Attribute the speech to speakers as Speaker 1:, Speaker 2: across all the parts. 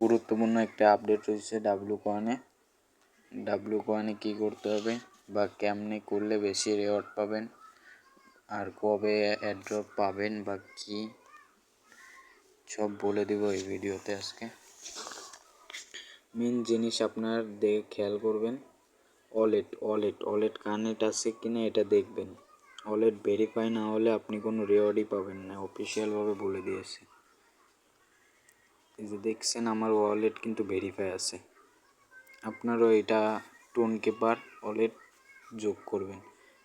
Speaker 1: গুরুত্বপূর্ণ একটা আপডেট রয়েছে ডাব্লু কয়েনে ডাব্লু কয়েনে কী করতে হবে বা কেমনে করলে বেশি রেওয়ার্ড পাবেন? আর কবে অ্যাড্রপ পাবেন বা কী? সব বলে দেবো এই ভিডিওতে আজকে। মেন জিনিস আপনার দেখে খেয়াল করবেন ওয়ালেট ওয়ালেট ওয়ালেট কানেক্ট আছে কি না এটা দেখবেন। ওয়ালেট ভেরিফাই না হলে আপনি কোনো রেওয়ার্ডই পাবেন না অফিসিয়ালভাবে বলে দিয়েছে। এই যে দেখছেন আমার ওয়ালেট কিন্তু ভেরিফাই আছে। আপনারও এটা টোন কেপার ওয়ালেট যোগ করবেন।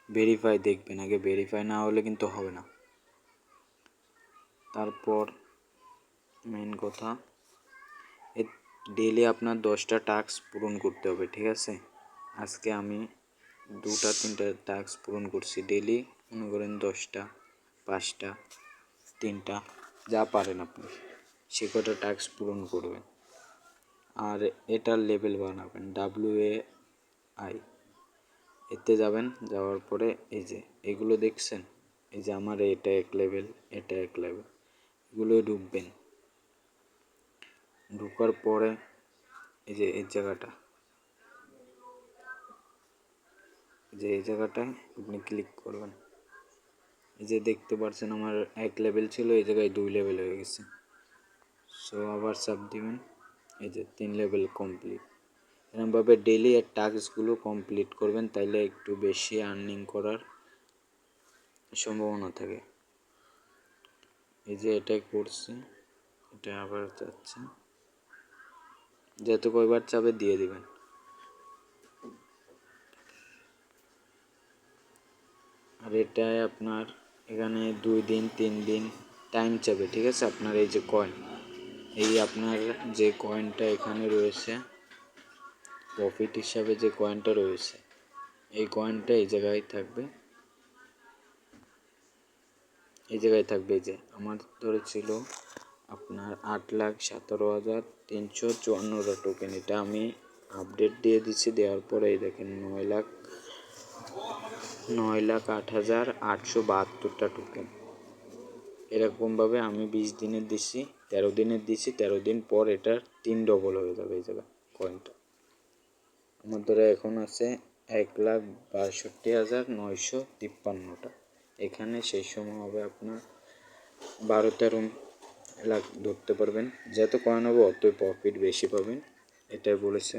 Speaker 1: ভেরিফাই দেখবেন, আগে ভেরিফাই না হলে কিন্তু হবে না। তারপর মেন কথা ডেলি আপনার দশটা টাস্ক পূরণ করতে হবে, ঠিক আছে? আজকে আমি দুটা, তিনটা টাস্ক পূরণ করছি ডেলি মনে করেন দশটা, পাঁচটা, তিনটা, যা পারেন আপনি। সে কটা টাস্ক পূরণ করবেন? আর এটার লেভেল বানাবেন ডাব্লিউ এ আই এতে যাবেন, যাওয়ার পরে এই যে, এগুলো দেখছেন? এই যে আমার এটা এক লেভেল এটা এক লেভেল এগুলো ঢুকবেন। ঢুকার পরে এই যে, এই জায়গাটা। যে, এই জায়গাটায় আপনি ক্লিক করবেন। এই যে দেখতে পাচ্ছেন আমার এক লেভেল ছিল, এই জায়গায় দুই লেভেল হয়ে গেছে। সো আবার সাব দিবেন এই যে তিন লেভেল কমপ্লিট এরকমভাবে ডেলি এর টাস্কগুলো কমপ্লিট করবেন, তাইলে একটু বেশি আর্নিং করার সম্ভাবনা থাকে। এই যে এটাই করছি, এটা আবার চাচ্ছে। যেহেতু কয়বার চাবে দিয়ে দিবেন। আর এটাই আপনার এখানে দুই দিন, তিন দিন টাইম চাবে, ঠিক আছে? আপনার এই যে কয়েন এই আপনার যে কয়েনটা এখানে রয়েছে প্রফিট হিসাবে যে কয়েনটা রয়েছে, এই কয়েনটা এই জায়গায় থাকবে। এই জায়গায় থাকবে যে, আমার ধরে ছিল আপনার আট লাখ সতেরো হাজার তিনশো চুয়ান্নটা টোকেন এটা আমি আপডেট দিয়ে দিচ্ছি, দেওয়ার পরে এই দেখেন নয় লাখ নয় লাখ আট হাজার আটশো বাহাত্তরটা টোকেন এরকমভাবে আমি বিশ দিনের দিচ্ছি। তেরো দিনের দিচ্ছি তেরো দিন পর এটার তিন ডবল হয়ে যাবে এই জায়গায় কয়েনটা আমার ধরে এখন আছে এক লাখ বাষট্টি হাজার নয়শো তিপ্পান্নটা। এখানে সেই সময় হবে আপনার বারো তেরো লাখ ধরতে পারবেন। যত কয়েন হবে অতই প্রফিট বেশি পাবেন, এটাই বলেছে।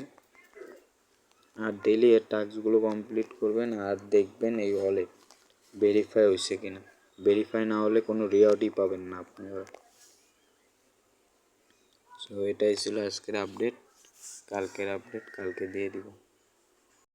Speaker 1: আর ডেলি এর টাস্কগুলো কমপ্লিট করবেন আর দেখবেন এই ওয়ালেট ভেরিফাই হয়েছে কিনা। ভেরিফাই না হলে কোনো রিওয়ার্ডই পাবেন না আপনারা সো এটাই ছিল আজকের আপডেট কালকের আপডেট কালকে দিয়ে দিব।